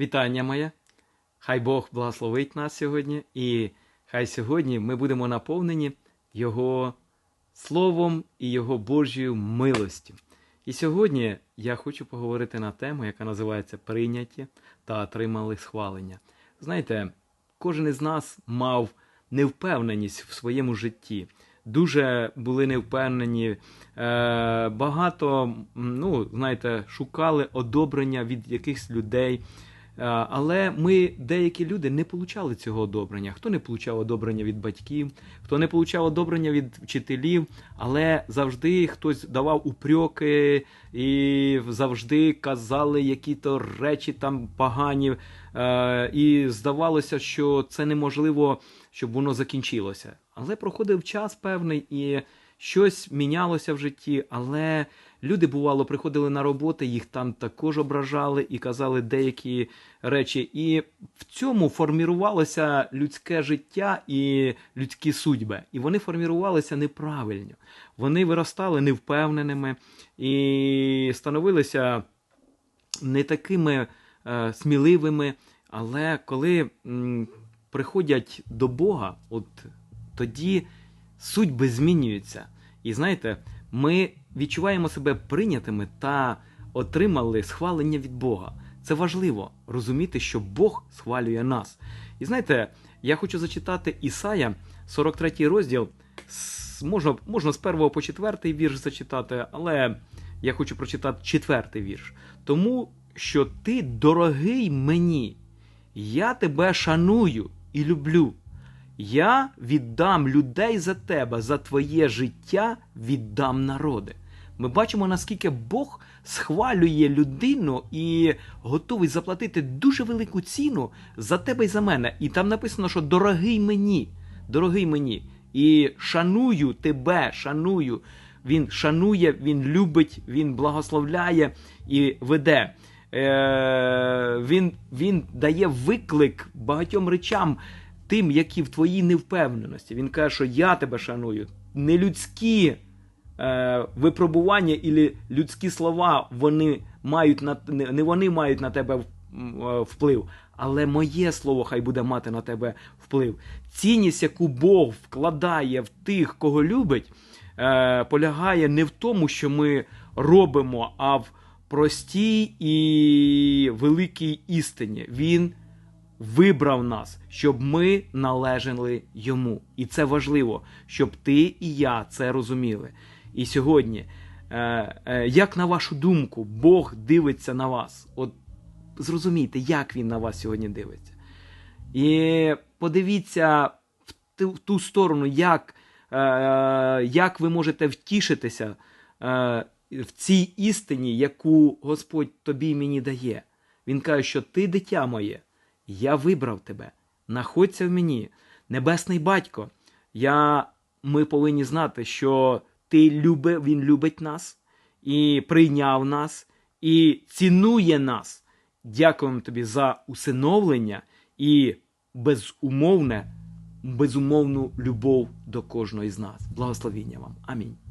Вітання моє. Хай Бог благословить нас сьогодні, і хай сьогодні ми будемо наповнені Його Словом і Його Божою милостю. І сьогодні я хочу поговорити на тему, яка називається Прийняті та отримали схвалення. Знаєте, кожен із нас мав невпевненість в своєму житті. Дуже були невпевнені, е, багато, ну, знаєте, шукали одобрення від якихось людей. Е, Але ми, деякі люди, не получали цього одобрення. Хто не получав одобрення від батьків, хто не получав одобрення від вчителів, але завжди хтось давав упреки і завжди казали які-то речі там погані. Е, І здавалося, що це неможливо, щоб воно закінчилося. Але проходив час певний і щось мінялося в житті, але люди, бувало, приходили на роботи, їх там також ображали і казали деякі речі. І в цьому формірувалося людське життя і людські судьби. І вони формірувалися неправильно. Вони виростали невпевненими і становилися не такими е, сміливими. Але коли м, приходять до Бога, от тоді судьби змінюються. І знаєте, ми відчуваємо себе прийнятими та отримали схвалення від Бога. Це важливо розуміти, що Бог схвалює нас. І знаєте, я хочу зачитати Ісая, 43 розділ. Можна, можна з 1 по 4 вірш зачитати, але я хочу прочитати 4 вірш. Тому що ти дорогий мені, я тебе шаную і люблю. Я віддам людей за тебе, за твоє життя віддам народи. Ми бачимо, наскільки Бог схвалює людину і готовий заплатити дуже велику ціну за тебе і за мене. І там написано, що дорогий мені, дорогий мені, і шаную тебе, шаную. Він шанує, він любить, він благословляє і веде. Е, він, він дає виклик багатьом речам, тим, які в твоїй невпевненості. Він каже, що я тебе шаную. Не людські е, випробування і людські слова вони мають на не не вони мають на тебе е, вплив, але моє слово хай буде мати на тебе вплив. Цінність, яку Бог вкладає в тих, кого любить, е, полягає не в тому, що ми робимо, а в простій і великій істині. Він вибрав нас, щоб ми належали йому. І це важливо, щоб ти і я це розуміли. І сьогодні, е, е, як на вашу думку, Бог дивиться на вас? От зрозумійте, як він на вас сьогодні дивиться. І подивіться в ту, сторону, як, е, як ви можете втішитися в цій істині, яку Господь тобі мені дає. Він каже, що ти дитя моє, я вибрав тебе, находься в мені, небесний батько. Я, Ми повинні знати, що ти люби, він любить нас і прийняв нас, і цінує нас. Дякуємо тобі за усиновлення і безумовне, безумовну любов до кожного із нас. Благословіння вам. Амінь.